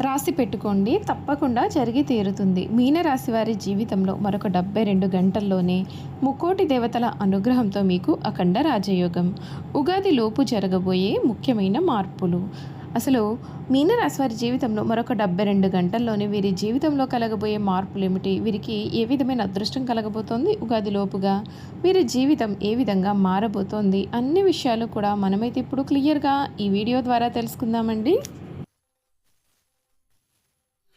రాసి పెట్టుకోండి. తప్పకుండా జరిగి తీరుతుంది. మీనరాశి వారి జీవితంలో మరొక డెబ్బై రెండు గంటల్లోనే ముక్కోటి దేవతల అనుగ్రహంతో మీకు అఖండ రాజయోగం. ఉగాది లోపు జరగబోయే ముఖ్యమైన మార్పులు. అసలు మీనరాశి వారి జీవితంలో మరొక డెబ్బై రెండు గంటల్లోనే వీరి జీవితంలో కలగబోయే మార్పులు ఏమిటి? వీరికి ఏ విధమైన అదృష్టం కలగబోతోంది ఉగాది లోపుగా? వీరి జీవితం ఏ విధంగా మారబోతోంది? అన్ని విషయాలు కూడా మనమైతే ఇప్పుడు క్లియర్గా ఈ వీడియో ద్వారా తెలుసుకుందామండి.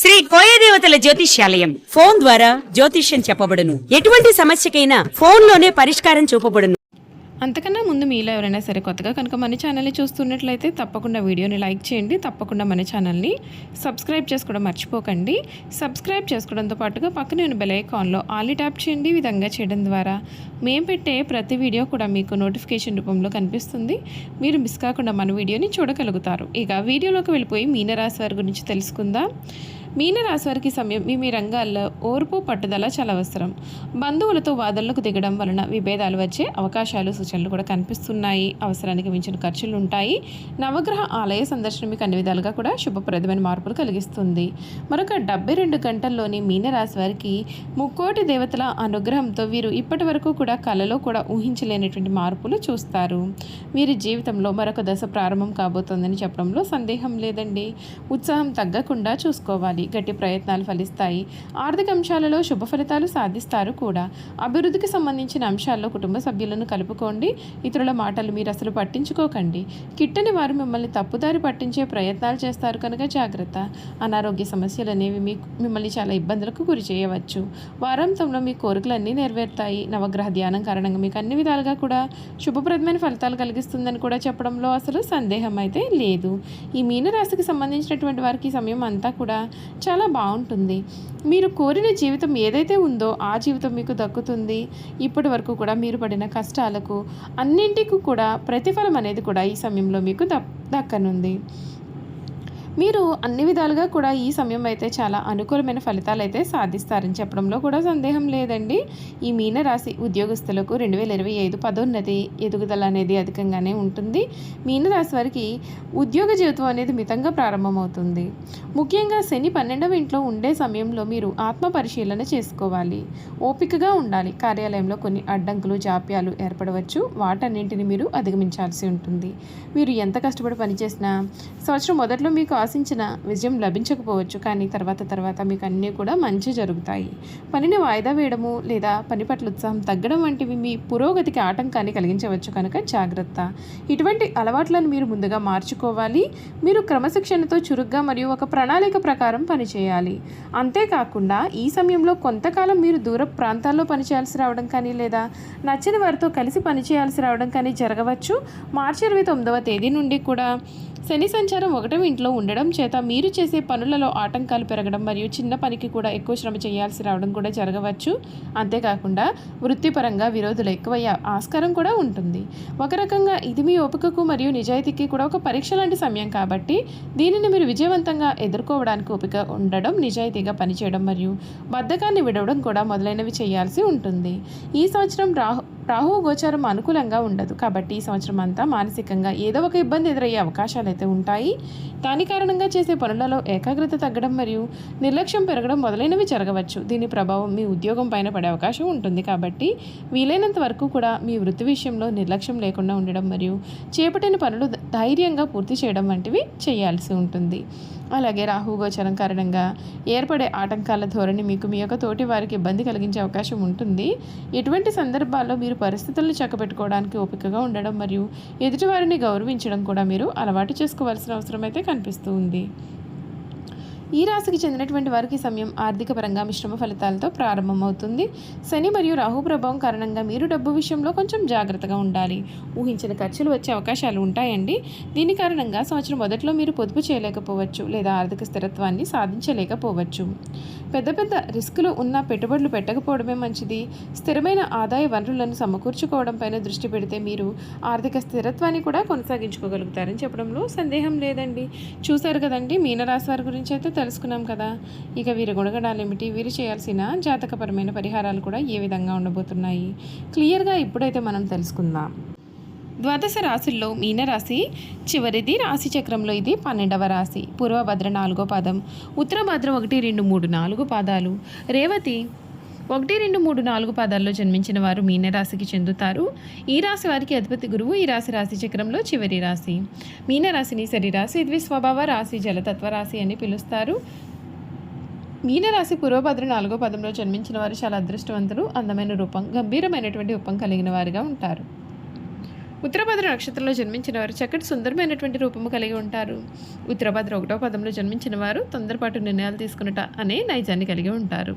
శ్రీ కోయదేవతల జ్యోతిష్యాలయం. ఫోన్ ద్వారా జ్యోతిష్యం చెప్పబడును. ఎటువంటి సమస్యకైనా ఫోన్లోనే పరిష్కారం చూపబడును. అంతకన్నా ముందు మీలో ఎవరైనా సరే కొత్తగా కనుక మన ఛానల్ని చూస్తున్నట్లయితే తప్పకుండా వీడియోని లైక్ చేయండి. తప్పకుండా మన ఛానల్ని సబ్స్క్రైబ్ చేసుకోవడం మర్చిపోకండి. సబ్స్క్రైబ్ చేసుకోవడంతో పాటుగా పక్కనే ఉన్న బెల్ ఐకాన్లో ట్యాప్ చేయండి. ఈ విధంగా చేయడం ద్వారా మేము పెట్టే ప్రతి వీడియో కూడా మీకు నోటిఫికేషన్ రూపంలో కనిపిస్తుంది. మీరు మిస్ కాకుండా మన వీడియోని చూడగలుగుతారు. ఇక వీడియోలోకి వెళ్ళిపోయి మీనరాశి వారి గురించి తెలుసుకుందాం. మీనరాశి వారికి సమయం మీ మీ రంగాల్లో ఓర్పు పట్టుదల చాలా అవసరం. బంధువులతో వాదనలకు దిగడం వలన విభేదాలు వచ్చే అవకాశాలు సూచనలు కూడా కనిపిస్తున్నాయి. అవసరానికి మించిన ఖర్చులు ఉంటాయి. నవగ్రహ ఆలయ సందర్శన మీకు అన్ని విధాలుగా కూడా శుభప్రదమైన మార్పులు కలిగిస్తుంది. మరొక డెబ్బై రెండు గంటల్లోని మీనరాశి వారికి ముక్కోటి దేవతల అనుగ్రహంతో వీరు ఇప్పటి వరకు కూడా కళలో కూడా ఊహించలేనటువంటి మార్పులు చూస్తారు. వీరి జీవితంలో మరొక దశ ప్రారంభం కాబోతోందని చెప్పడంలో సందేహం లేదండి. ఉత్సాహం తగ్గకుండా చూసుకోవాలి. గట్టి ప్రయత్నాలు ఫలిస్తాయి. ఆర్థిక అంశాలలో శుభ ఫలితాలు సాధిస్తారు కూడా. అభివృద్ధికి సంబంధించిన అంశాల్లో కుటుంబ సభ్యులను కలుపుకోండి. ఇతరుల మాటలు మీరు అసలు పట్టించుకోకండి. కిట్టని వారు మిమ్మల్ని తప్పుదారి పట్టించే ప్రయత్నాలు చేస్తారు కనుక జాగ్రత్త. అనారోగ్య సమస్యలు అనేవి మీకు మిమ్మల్ని చాలా ఇబ్బందులకు గురి చేయవచ్చు. వారాంతంలో మీ కోరికలన్నీ నెరవేరుతాయి. నవగ్రహ ధ్యానం కారణంగా మీకు అన్ని విధాలుగా కూడా శుభప్రదమైన ఫలితాలు కలిగిస్తుందని కూడా చెప్పడంలో అసలు సందేహం అయితే లేదు. ఈ మీనరాశికి సంబంధించినటువంటి వారికి సమయం అంతా కూడా చాలా బాగుంటుంది. మీరు కోరిన జీవితం ఏదైతే ఉందో ఆ జీవితం మీకు దక్కుతుంది. ఇప్పటి వరకు కూడా మీరు పడిన కష్టాలకు అన్నింటికి కూడా ప్రతిఫలం అనేది కూడా ఈ సమయంలో మీకు దక్కనుంది. మీరు అన్ని విధాలుగా కూడా ఈ సమయం అయితే చాలా అనుకూలమైన ఫలితాలు అయితే సాధిస్తారని చెప్పడంలో కూడా సందేహం లేదండి. ఈ మీనరాశి ఉద్యోగస్తులకు రెండు వేల ఇరవై ఐదు పదోన్నతి ఎదుగుదల అనేది అధికంగానే ఉంటుంది. మీనరాశి వారికి ఉద్యోగ జీవితం అనేది మితంగా ప్రారంభమవుతుంది. ముఖ్యంగా శని పన్నెండవ ఇంట్లో ఉండే సమయంలో మీరు ఆత్మ పరిశీలన చేసుకోవాలి. ఓపికగా ఉండాలి. కార్యాలయంలో కొన్ని అడ్డంకులు జాప్యాలు ఏర్పడవచ్చు. వాటన్నింటిని మీరు అధిగమించాల్సి ఉంటుంది. మీరు ఎంత కష్టపడి పనిచేసినా సంవత్సరం మొదట్లో మీకు ఆశించిన విజయం లభించకపోవచ్చు కానీ తర్వాత తర్వాత మీకు అన్నీ కూడా మంచి జరుగుతాయి. పనిని వాయిదా వేయడము లేదా పని పట్ల ఉత్సాహం తగ్గడం వంటివి మీ పురోగతికి ఆటంకాన్ని కలిగించవచ్చు కనుక జాగ్రత్త. ఇటువంటి అలవాట్లను మీరు ముందుగా మార్చుకోవాలి. మీరు క్రమశిక్షణతో చురుగ్గా మరియు ఒక ప్రణాళిక ప్రకారం పనిచేయాలి అంతేకాకుండా ఈ సమయంలో కొంతకాలం మీరు దూర ప్రాంతాల్లో పనిచేయాల్సి రావడం కానీ లేదా నచ్చిన వారితో కలిసి పనిచేయాల్సి రావడం కానీ జరగవచ్చు. మార్చి ఇరవై తొమ్మిదవ తేదీ నుండి కూడా శని సంచారం ఒకటం ఇంట్లో ఉండడం చేత మీరు చేసే పనులలో ఆటంకాలు పెరగడం మరియు చిన్న పనికి కూడా ఎక్కువ శ్రమ చేయాల్సి రావడం కూడా జరగవచ్చు. అంతేకాకుండా వృత్తిపరంగా విరోధులు ఎక్కువయ్యే ఆస్కారం కూడా ఉంటుంది. ఒక రకంగా ఇది మీ ఓపికకు మరియు నిజాయితీకి కూడా ఒక పరీక్ష లాంటి సమయం కాబట్టి దీనిని మీరు విజయవంతంగా ఎదుర్కోవడానికి ఓపిక ఉండడం నిజాయితీగా పనిచేయడం మరియు బద్ధకాన్ని విడవడం కూడా మొదలైనవి చేయాల్సి ఉంటుంది. ఈ సంవత్సరం రాహు రాహు గోచారం అనుకూలంగా ఉండదు. కాబట్టి ఈ సంవత్సరం అంతా మానసికంగా ఏదో ఒక ఇబ్బంది ఎదురయ్యే అవకాశాలు అయితే ఉంటాయి. దాని కారణంగా చేసే పనులలో ఏకాగ్రత తగ్గడం మరియు నిర్లక్ష్యం పెరగడం మొదలైనవి జరగవచ్చు. దీని ప్రభావం మీ ఉద్యోగం పైన పడే అవకాశం ఉంటుంది. కాబట్టి వీలైనంత వరకు కూడా మీ వృత్తి విషయంలో నిర్లక్ష్యం లేకుండా ఉండడం మరియు చేపట్టిన పనులు ధైర్యంగా పూర్తి చేయడం వంటివి చేయాల్సి ఉంటుంది. అలాగే రాహుగోచరం కారణంగా ఏర్పడే ఆటంకాల ధోరణి మీకు మీ యొక్క తోటి వారికి ఇబ్బంది కలిగించే అవకాశం ఉంటుంది. ఇటువంటి సందర్భాల్లో మీరు పరిస్థితులను చక్కబెట్టుకోవడానికి ఓపికగా ఉండడం మరియు ఎదుటివారిని గౌరవించడం కూడా మీరు అలవాటు చేసుకోవాల్సిన అవసరం అయితే కనిపిస్తూ ఉంది. ఈ రాశికి చెందినటువంటి వారికి సమయం ఆర్థిక పరంగా మిశ్రమ ఫలితాలతో ప్రారంభమవుతుంది. శని మరియు రాహు ప్రభావం కారణంగా మీరు డబ్బు విషయంలో కొంచెం జాగ్రత్తగా ఉండాలి. ఊహించిన ఖర్చులు వచ్చే అవకాశాలు ఉంటాయండి. దీని కారణంగా సంవత్సరం మొదట్లో మీరు పొదుపు చేయలేకపోవచ్చు లేదా ఆర్థిక స్థిరత్వాన్ని సాధించలేకపోవచ్చు. పెద్ద పెద్ద రిస్కులు ఉన్న పెట్టుబడులు పెట్టకపోవడమే మంచిది. స్థిరమైన ఆదాయ వనరులను సమకూర్చుకోవడంపైన దృష్టి పెడితే మీరు ఆర్థిక స్థిరత్వాన్ని కూడా కొనసాగించుకోగలుగుతారని చెప్పడంలో సందేహం లేదండి. చూశారు కదండి మీనరాశి వారి గురించి అయితే తెలుసుకున్నాం కదా. ఇక వీరి గుణగణాలు ఏమిటి? వీరు చేయాల్సిన జాతకపరమైన పరిహారాలు కూడా ఏ విధంగా ఉండబోతున్నాయి? క్లియర్గా ఇప్పుడైతే మనం తెలుసుకుందాం. ద్వాదశ రాశుల్లో మీనరాశి చివరిది రాశి చక్రంలో ఇది పన్నెండవ రాశి. పూర్వభద్ర నాలుగో పాదం ఉత్తరభద్ర ఒకటి రెండు మూడు నాలుగు పాదాలు. రేవతి ఒకటి రెండు మూడు నాలుగు పాదాల్లో జన్మించిన వారు మీనరాశికి చెందుతారు. ఈ రాశి వారికి అధిపతి గురువు ఈ రాశి రాశి చక్రంలో చివరి రాశి. మీనరాశిని శరీరాశి ద్విస్వభావ రాశి జలతత్వ రాశి అని పిలుస్తారు. మీనరాశి పూర్వభద్ర నాలుగో పదంలో జన్మించిన వారు చాలా అదృష్టవంతులు అందమైన రూపం గంభీరమైనటువంటి రూపం కలిగిన వారిగా ఉంటారు. ఉత్తరభద్ర నక్షత్రంలో జన్మించిన వారు చక్కటి సుందరమైనటువంటి రూపము కలిగి ఉంటారు. ఉత్తరభద్ర ఒకటో పదంలో జన్మించిన వారు తొందరపాటు నిర్ణయాలు తీసుకున్నట అనే నైజాన్ని కలిగి ఉంటారు.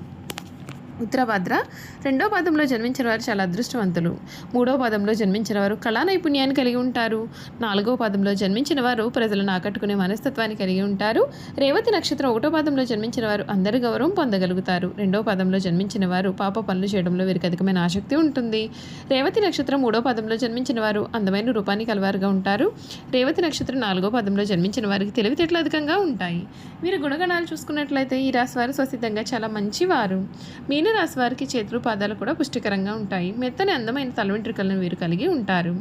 ఉత్తరభద్ర రెండో పదంలో జన్మించిన వారు చాలా అదృష్టవంతులు. మూడో పదంలో జన్మించిన వారు కళా నైపుణ్యాన్ని కలిగి ఉంటారు. నాలుగో పదంలో జన్మించిన వారు ప్రజలను ఆకట్టుకునే మనస్తత్వాన్ని కలిగి ఉంటారు. రేవతి నక్షత్రం ఒకటో పదంలో జన్మించిన వారు అందరి గౌరవం పొందగలుగుతారు. రెండో పదంలో జన్మించిన వారు పాప పనులు చేయడంలో వీరికి అధికమైన ఆసక్తి ఉంటుంది. రేవతి నక్షత్రం మూడో పదంలో జన్మించిన వారు అందమైన రూపాన్ని కలవారుగా ఉంటారు. రేవతి నక్షత్రం నాలుగో పదంలో జన్మించిన వారికి తెలివితేటలు అధికంగా ఉంటాయి. వీరి గుణగణాలు చూసుకున్నట్లయితే ఈ రాశి వారు స్వసిద్ధంగా చాలా మంచివారు. మీ మీనరాశి వారికి చేతులు పాదాలు కూడా పుష్టికరంగా ఉంటాయి. మెత్తని అందమైన తల వెంట్రుకలను వీరు కలిగి ఉంటారు.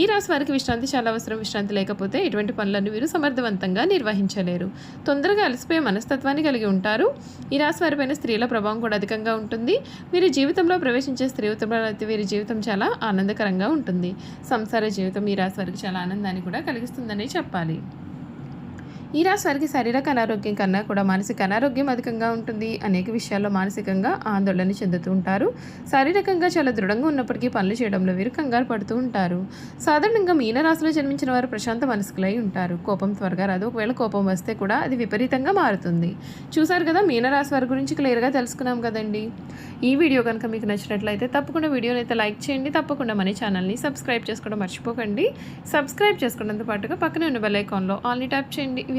ఈ రాశి వారికి విశ్రాంతి చాలా అవసరం. విశ్రాంతి లేకపోతే ఎటువంటి పనులను వీరు సమర్థవంతంగా నిర్వహించలేరు. తొందరగా అలసిపోయే మనస్తత్వాన్ని కలిగి ఉంటారు. ఈ రాశి వారిపైన స్త్రీల ప్రభావం కూడా అధికంగా ఉంటుంది. వీరి జీవితంలో ప్రవేశించే స్త్రీ ఉత్తరాలు అయితే వీరి జీవితం చాలా ఆనందకరంగా ఉంటుంది. సంసార జీవితం ఈ రాశి వారికి చాలా ఆనందాన్ని కూడా కలిగిస్తుందని చెప్పాలి. ఈ రాశి వారికి శారీరక అనారోగ్యం కన్నా కూడా మానసిక అనారోగ్యం అధికంగా ఉంటుంది. అనేక విషయాల్లో మానసికంగా ఆందోళన చెందుతూ ఉంటారు. శారీరకంగా చాలా దృఢంగా ఉన్నప్పటికీ పనులు చేయడంలో వీరు కంగారు పడుతూ ఉంటారు. సాధారణంగా మీనరాశిలో జన్మించిన వారు ప్రశాంత మనసుకులై ఉంటారు. కోపం త్వరగా రాదు. ఒకవేళ కోపం వస్తే కూడా అది విపరీతంగా మారుతుంది. చూశారు కదా మీనరాశి వారి గురించి క్లియర్గా తెలుసుకున్నాం కదండి. ఈ వీడియో కనుక మీకు నచ్చినట్లయితే తప్పకుండా వీడియోని అయితే లైక్ చేయండి. తప్పకుండా మన ఛానల్ని సబ్స్క్రైబ్ చేసుకోవడం మర్చిపోకండి. సబ్స్క్రైబ్ చేసుకోవడంతో పాటుగా పక్కనే ఉన్న బెల్ ఐకాన్లో ఆల్ని ట్యాప్ చేయండి.